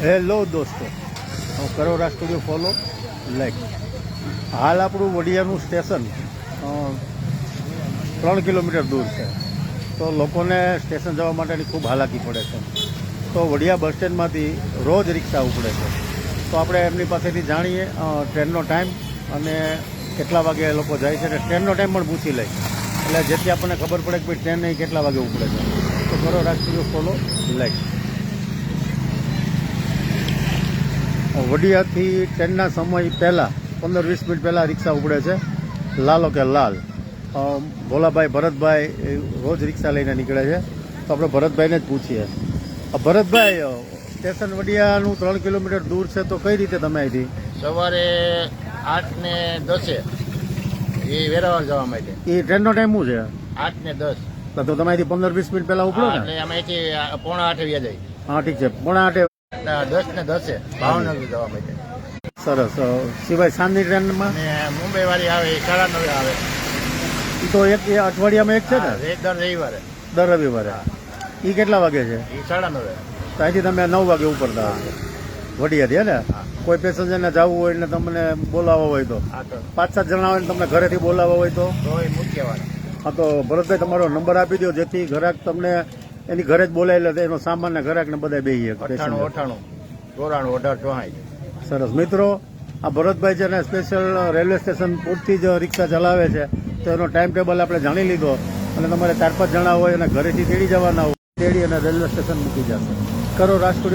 Hello દોસ્તો. હું કરો રાષ્ટ્રીય ફોલો લાઈક હાલ આપણું વડિયાનું સ્ટેશન ત્રણ કિલોમીટર દૂર છે. તો લોકોને સ્ટેશન જવા માટેની ખૂબ હાલાકી પડે છે. તો વડિયા બસ સ્ટેન્ડમાંથી રોજ રિક્ષા ઉપડે છે. તો આપણે એમની પાસેથી જાણીએ ટ્રેનનો ટાઈમ અને કેટલા વાગે એ લોકો જાય છે. અને ટ્રેનનો ટાઈમ પણ પૂછી લઈએ. એટલે જેથી આપણને ખબર પડે કે ભાઈ ટ્રેન કેટલા વાગે ઉપડે છે. તો કરો સ્ટુડિયો ફોલો લાઈક વડિયાથી ટ્રેનના સમય પહેલાં પંદર વીસ મિનિટ પહેલાં રિક્ષા ઉપડે છે. લાલો કે લાલ. ભોલાભાઈ ભરતભાઈ રોજ રિક્ષા લઈને નીકળે છે. તો આપણે ભરતભાઈને જ પૂછીએ. ભરતભાઈ સ્ટેશન વડિયાનું ત્રણ કિલોમીટર દૂર છે તો કઈ રીતે તમે અહીંથી? સવારે આઠ ને દસે એ વેરાવળ જવા માટે. એ ટ્રેનનો ટાઈમ શું છે? આઠ ને દસ. તો તો તમે અહીંથી પંદર વીસ મિનિટ પહેલાં ઉપડો ને? અમે અહીંથી પોણા આઠે વ્યા જાય હા ઠીક છે. પોણા આઠે દસ ને દસે. ભાવનગર જવા માટે. સરસ. સિવાય સાંજની ટ્રેનમાં? મુંબઈ વાળી આવે સાડા નવે આવે. એ તો એક અઠવાડિયામાં એક છે ને? એક દર રવિવારે. દર રવિવારે. એ કેટલા વાગે છે? એ સાડા નવે તો અહીંથી તમે નવ વાગે હશો વડિયાથી હે ને. કોઈ પેસેન્જરને જવું હોય ને તમને બોલાવવા હોય તો. પાંચ સાત જણા હોય ને તમને ઘરેથી બોલાવવા હોય તો? વાત હા તો ભરતભાઈ તમારો નંબર આપી દો જેથી ઘરાક તમને એની ઘરે જ બોલાવી હતા એનો સામાન ઘરાક ને બધા બેહીએ અઠાણું અઠાણું. ચોરાણું અઢાર ચોહાઈ. સરસ. મિત્રો આ ભરતભાઈ છે ને સ્પેશિયલ રેલવે સ્ટેશન પૂરતી જ રિક્ષા ચલાવે છે. તો એનો ટાઈમ ટેબલ આપણે જાણી લીધો. અને તમારે ચાર પાંચ જણા હોય અને ઘરેથી તેડી જવાના હોય તેડી અને રેલવે સ્ટેશન મૂકી જશે. કરો રાજ સ્ટુડિયો